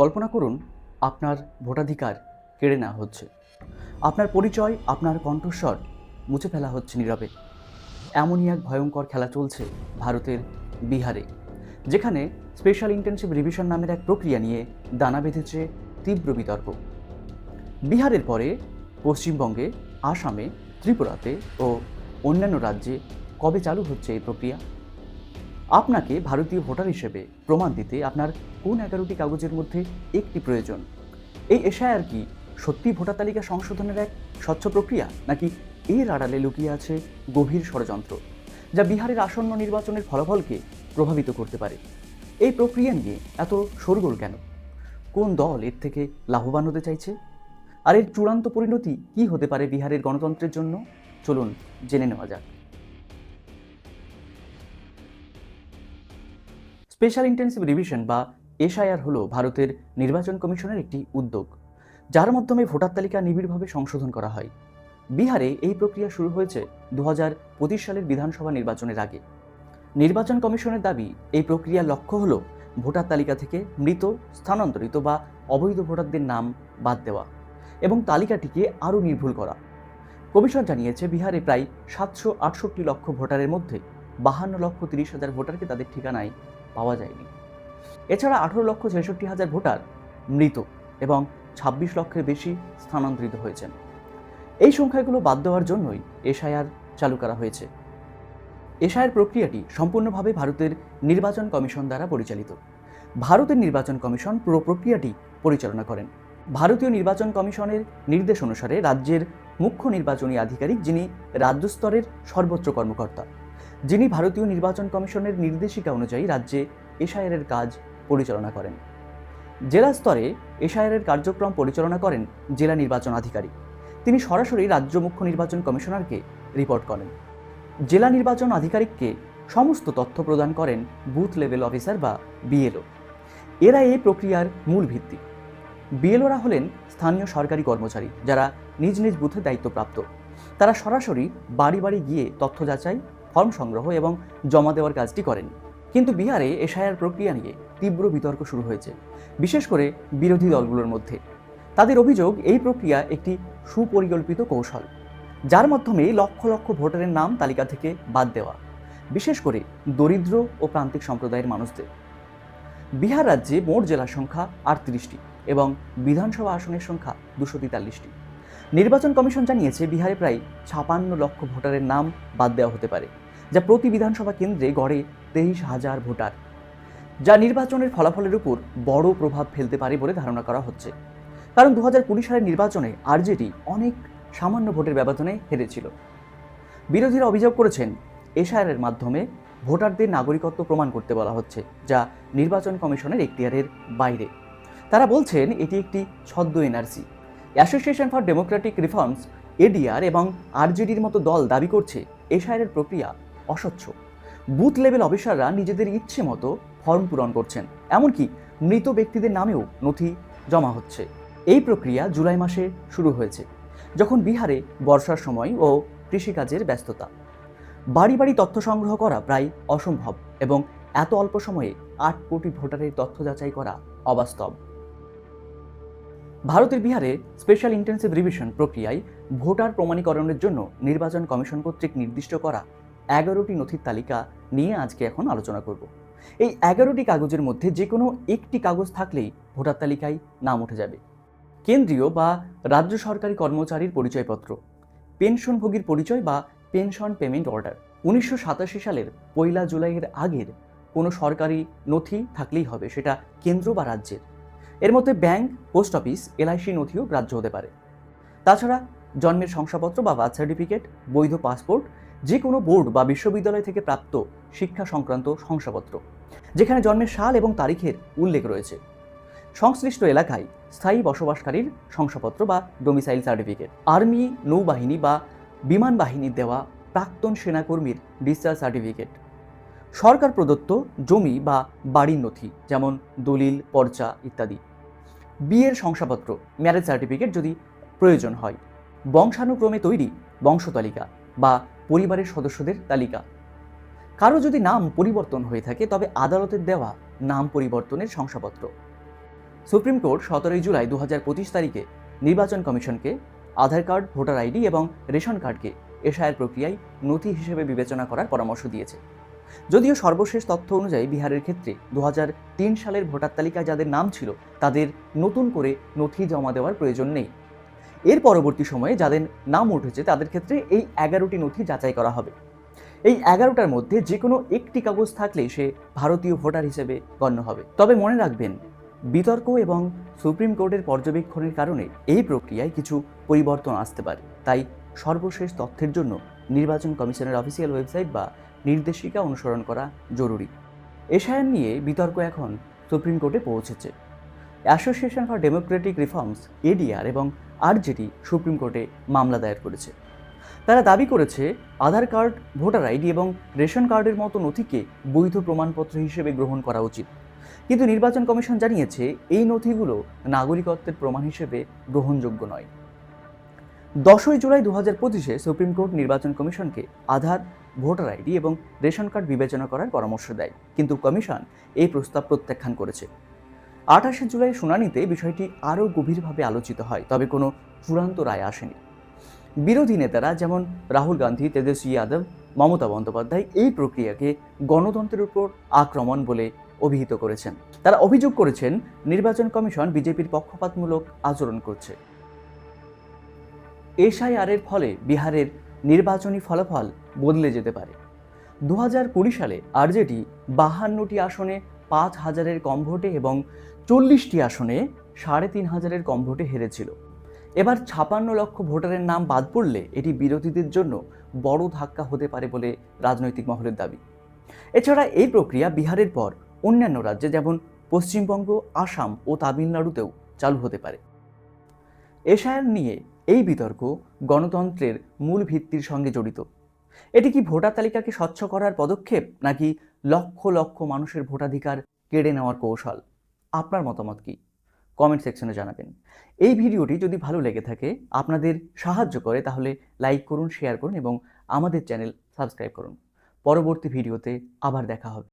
কল্পনা করুন আপনার ভোটাধিকার কেড়ে নেওয়া হচ্ছে। আপনার পরিচয়, আপনার কণ্ঠস্বর মুছে ফেলা হচ্ছে নীরবে। এমনই এক ভয়ঙ্কর খেলা চলছে ভারতের বিহারে, যেখানে স্পেশাল ইন্টেনসিভ রিভিশন নামের এক প্রক্রিয়া নিয়ে দানা বেঁধেছে তীব্র বিতর্ক। বিহারের পরে পশ্চিমবঙ্গে, আসামে, ত্রিপুরাতে ও অন্যান্য রাজ্যে কবে চালু হচ্ছে এই প্রক্রিয়া? আপনাকে ভারতীয় ভোটার হিসেবে প্রমাণ দিতে আপনার কোন এগারোটি কাগজের মধ্যে একটি প্রয়োজন? এই এশায়ার কি সত্যি ভোটার তালিকা সংশোধনের এক স্বচ্ছ প্রক্রিয়া, নাকি এর আড়ালে লুকিয়ে আছে গভীর ষড়যন্ত্র, যা বিহারের আসন্ন নির্বাচনের ফলাফলকে প্রভাবিত করতে পারে? এই প্রক্রিয়া নিয়ে এত শোরগোল কেন? কোন দল এর থেকে লাভবান হতে চাইছে? আর এর চূড়ান্ত পরিণতি কি হতে পারে বিহারের গণতন্ত্রের জন্য? চলুন জেনে নেওয়া যাক। স্পেশাল ইন্টেন্সিভ রিভিশন বা এসআইআর হলো ভারতের নির্বাচন কমিশনের একটি উদ্যোগ, যার মাধ্যমে ভোটার তালিকা নিবিড়ভাবে সংশোধন করা হয়। বিহারে এই প্রক্রিয়া শুরু হয়েছে দু হাজার পঁচিশ সালের বিধানসভা নির্বাচনের আগে। নির্বাচন কমিশনের দাবি, এই প্রক্রিয়ার লক্ষ্য হল ভোটার তালিকা থেকে মৃত, স্থানান্তরিত বা অবৈধ ভোটারদের নাম বাদ দেওয়া এবং তালিকাটিকে আরও নির্ভুল করা। কমিশন জানিয়েছে, বিহারে প্রায় সাতশো আটষট্টি লক্ষ ভোটারের মধ্যে বাহান্ন লক্ষ তিরিশ হাজার ভোটারকে তাদের ঠিকানায় পাওয়া যায়নি। এছাড়া আঠেরো লক্ষ ছেষট্টি হাজার ভোটার মৃত এবং ছাব্বিশ লক্ষের বেশি স্থানান্তরিত হয়েছেন। এই সংখ্যাগুলো বাদ দেওয়ার জন্যই এসআইআর চালু করা হয়েছে। এসআইআর প্রক্রিয়াটি সম্পূর্ণভাবে ভারতের নির্বাচন কমিশন দ্বারা পরিচালিত। ভারতের নির্বাচন কমিশন পুরো প্রক্রিয়াটি পরিচালনা করেন। ভারতীয় নির্বাচন কমিশনের নির্দেশ অনুসারে রাজ্যের মুখ্য নির্বাচনী আধিকারিক যিনি রাজ্য স্তরের সর্বোচ্চ কর্মকর্তা যিনি ভারতীয় নির্বাচন কমিশনের নির্দেশিকা অনুযায়ী রাজ্যে এসআইআরের কাজ পরিচালনা করেন। জেলা স্তরে এসআইআরের কার্যক্রম পরিচালনা করেন জেলা নির্বাচন আধিকারিক। তিনি সরাসরি রাজ্য মুখ্য নির্বাচন কমিশনারকে রিপোর্ট করেন। জেলা নির্বাচন আধিকারিককে সমস্ত তথ্য প্রদান করেন বুথ লেভেল অফিসার বা বিএলও। এরা এই প্রক্রিয়ার মূল ভিত্তি। বিএলওরা হলেন স্থানীয় সরকারি কর্মচারী যারা নিজ নিজ বুথে দায়িত্বপ্রাপ্ত। তারা সরাসরি বাড়ি বাড়ি গিয়ে তথ্য যাচাই ফর্ম সংগ্রহ এবং জমা দেওয়ার কাজটি করেন। কিন্তু বিহারে এসআইআর প্রক্রিয়া নিয়ে তীব্র বিতর্ক শুরু হয়েছে, বিশেষ করে বিরোধী দলগুলোর মধ্যে। তাদের অভিযোগ, এই প্রক্রিয়া একটি সুপরিকল্পিত কৌশল, যার মাধ্যমে লক্ষ লক্ষ ভোটারের নাম তালিকা থেকে বাদ দেওয়া, বিশেষ করে দরিদ্র ও প্রান্তিক সম্প্রদায়ের মানুষদের। বিহার রাজ্যে মোট জেলার সংখ্যা আটত্রিশটি এবং বিধানসভা আসনের সংখ্যা দুশো তেতাল্লিশটি। নির্বাচন কমিশন জানিয়েছে, বিহারে প্রায় ছাপান্ন লক্ষ ভোটারের নাম বাদ দেওয়া হতে পারে। যা প্রতি বিধানসভা কেন্দ্রে গড়ে তেইশ হাজার ভোটার, যা নির্বাচনের ফলাফলের উপর বড় প্রভাব ফেলতে পারে বলে ধারণা করা হচ্ছে। কারণ দু হাজার কুড়ি সালের নির্বাচনে আরজেডি অনেক সামান্য ভোটের ব্যবধানে হেরেছিল। বিরোধীরা অভিযোগ করেছেন এশায়ারের মাধ্যমে ভোটারদের নাগরিকত্ব প্রমাণ করতে বলা হচ্ছে, যা নির্বাচন কমিশনের এখতিয়ারের বাইরে। তারা বলছেন, এটি একটি ছদ্ম NRC. Association for democratic reforms, ADR এবং আরজেডির মতো দল দাবি করছে এশায়ারের প্রক্রিয়া অস্বচ্ছ। বুথ লেভেল অফিসাররা নিজেদের ইচ্ছে মতো ফর্ম পূরণ করছেন, এমনকি মৃত ব্যক্তিদের নামেও নথি জমা হচ্ছে। এই প্রক্রিয়া জুলাই মাসে শুরু হয়েছে, যখন বিহারে বর্ষার সময় ও কৃষিকাজের ব্যস্ততা। বাড়ি বাড়ি তথ্য সংগ্রহ করা প্রায় অসম্ভব এবং এত অল্প সময়ে আট কোটি ভোটারের তথ্য যাচাই করা অবাস্তব। ভারতের বিহারে স্পেশাল ইন্টেন্সিভ রিভিশন প্রক্রিয়ায় ভোটার প্রমাণীকরণের জন্য নির্বাচন কমিশন কর্তৃক নির্দিষ্ট করা এগারোটি নথির তালিকা নিয়ে আজকে এখন আলোচনা করব। এই এগারোটি কাগজের মধ্যে যে কোনো একটি কাগজ থাকলেই ভোটার তালিকায় নাম উঠে যাবে। কেন্দ্রীয় বা রাজ্য সরকারি কর্মচারীর পরিচয়পত্র, পেনশনভোগীর পরিচয় বা পেনশন পেমেন্ট অর্ডার। উনিশশো সাতাশি সালের পয়লা জুলাইয়ের আগের কোনো সরকারি নথি থাকলেই হবে, সেটা কেন্দ্র বা রাজ্যের। এর মধ্যে ব্যাংক, পোস্ট অফিস, এলআইসি নথিও গ্রাহ্য হতে পারে। তাছাড়া জন্মের শংসাপত্র বা বার্থ সার্টিফিকেট, বৈধ পাসপোর্ট যে কোনো বোর্ড বা বিশ্ববিদ্যালয় থেকে প্রাপ্ত শিক্ষা সংক্রান্ত শংসাপত্র, যেখানে জন্মের সাল এবং তারিখের উল্লেখ রয়েছে। সংশ্লিষ্ট এলাকায় স্থায়ী বসবাসকারীর শংসাপত্র বা ডোমিসাইল সার্টিফিকেট আর্মি, নৌবাহিনী বা বিমান বাহিনীর দেওয়া প্রাক্তন সেনাকর্মীর ডিসচার্জ সার্টিফিকেট সরকার প্রদত্ত জমি বা বাড়ির নথি, যেমন দলিল, পর্চা ইত্যাদি। বিয়ের শংসাপত্র ম্যারেজ সার্টিফিকেট যদি প্রয়োজন হয়, বংশানুক্রমে তৈরি বংশতালিকা বা পরিবারের সদস্যদের তালিকা। কারও যদি নাম পরিবর্তন হয়ে থাকে, তবে আদালতের দেওয়া নাম পরিবর্তনের শংসাপত্র। সুপ্রিম কোর্ট সতেরোই জুলাই দু হাজার পঁচিশ তারিখে নির্বাচন কমিশনকে আধার কার্ড, ভোটার আইডি এবং রেশন কার্ডকে এশায়ের প্রক্রিয়ায় নথি হিসেবে বিবেচনা করার পরামর্শ দিয়েছে। যদিও সর্বশেষ তথ্য অনুযায়ী বিহারের ক্ষেত্রে দু হাজার তিন সালের ভোটার তালিকায় যাদের নাম ছিল, তাদের নতুন করে নথি জমা দেওয়ার প্রয়োজন নেই। এর পরবর্তী সময়ে যাদের নাম উঠেছে, তাদের ক্ষেত্রে এই এগারোটি নথি যাচাই করা হবে। এই এগারোটার মধ্যে যে কোনো একটি কাগজ থাকলেই সে ভারতীয় ভোটার হিসেবে গণ্য হবে। তবে মনে রাখবেন, বিতর্ক এবং সুপ্রিম কোর্টের পর্যবেক্ষণের কারণে এই প্রক্রিয়ায় কিছু পরিবর্তন আসতে পারে। তাই সর্বশেষ তথ্যের জন্য নির্বাচন কমিশনের অফিসিয়াল ওয়েবসাইট বা নির্দেশিকা অনুসরণ করা জরুরি। এশায়ান নিয়ে বিতর্ক এখন সুপ্রিম কোর্টে পৌঁছেছে। Association for democratic reforms ADR এবং আরজেডি সুপ্রিম কোর্টে মামলা দায়ের করেছে। তারা দাবি করেছে, আধার কার্ড, ভোটার আইডি এবং রেশন কার্ডের মতো নথিকে বৈধ প্রমাণপত্র হিসেবে গ্রহণ করা উচিত। কিন্তু নির্বাচন কমিশন জানিয়েছে, এই নথিগুলো নাগরিকত্বের প্রমাণ হিসেবে গ্রহণযোগ্য নয়। দশই জুলাই দু হাজার পঁচিশে সুপ্রিম কোর্ট নির্বাচন কমিশনকে আধার, ভোটার আইডি এবং রেশন কার্ড বিবেচনা করার পরামর্শ দেয়। কিন্তু কমিশন এই প্রস্তাব প্রত্যাখ্যান করেছে। আঠাশে জুলাই শুনানিতে বিষয়টি আরও গভীরভাবে আলোচিত হয়, তবে কোনো চূড়ান্ত রায় আসেনি। বিরোধী নেতারা যেমন রাহুল গান্ধী, তেজস্বী যাদব, মমতা বন্দ্যোপাধ্যায় এই প্রক্রিয়াকে গণতন্ত্রের উপর আক্রমণ বলে অভিহিত করেছেন। তারা অভিযোগ করেছেন, নির্বাচন কমিশন বিজেপির পক্ষপাতমূলক আচরণ করছে। এসআইআরের ফলে বিহারের নির্বাচনী ফলাফল বদলে যেতে পারে। দু হাজার কুড়ি সালে আরজেডি বাহান্নটি আসনে পাঁচ হাজারের কম ভোটে এবং চল্লিশটি আসনে সাড়ে তিন হাজারের কম ভোটে হেরেছিল। এবার ছাপান্ন লক্ষ ভোটারের নাম বাদ পড়লে এটি বিরোধীদের জন্য বড় ধাক্কা হতে পারে বলে রাজনৈতিক মহলের দাবি। এছাড়া এই প্রক্রিয়া বিহারের পর অন্যান্য রাজ্যে যেমন পশ্চিমবঙ্গ, আসাম ও তামিলনাড়ুতেও চালু হতে পারে। এশায়ার নিয়ে এই বিতর্ক গণতন্ত্রের মূল ভিত্তির সঙ্গে জড়িত। এটি কি ভোটার তালিকাকে স্বচ্ছ করার পদক্ষেপ নাকি লক্ষ লক্ষ মানুষের ভোটাধিকার কেড়ে নেওয়ার কৌশল। আপনার মতামত কি? কমেন্ট সেকশনে জানাবেন। এই ভিডিওটি যদি ভালো লেগে থাকে, আপনাদের সাহায্য করে, তাহলে লাইক করুন, শেয়ার করুন এবং আমাদের চ্যানেল সাবস্ক্রাইব করুন। পরবর্তী ভিডিওতে আবার দেখা হবে।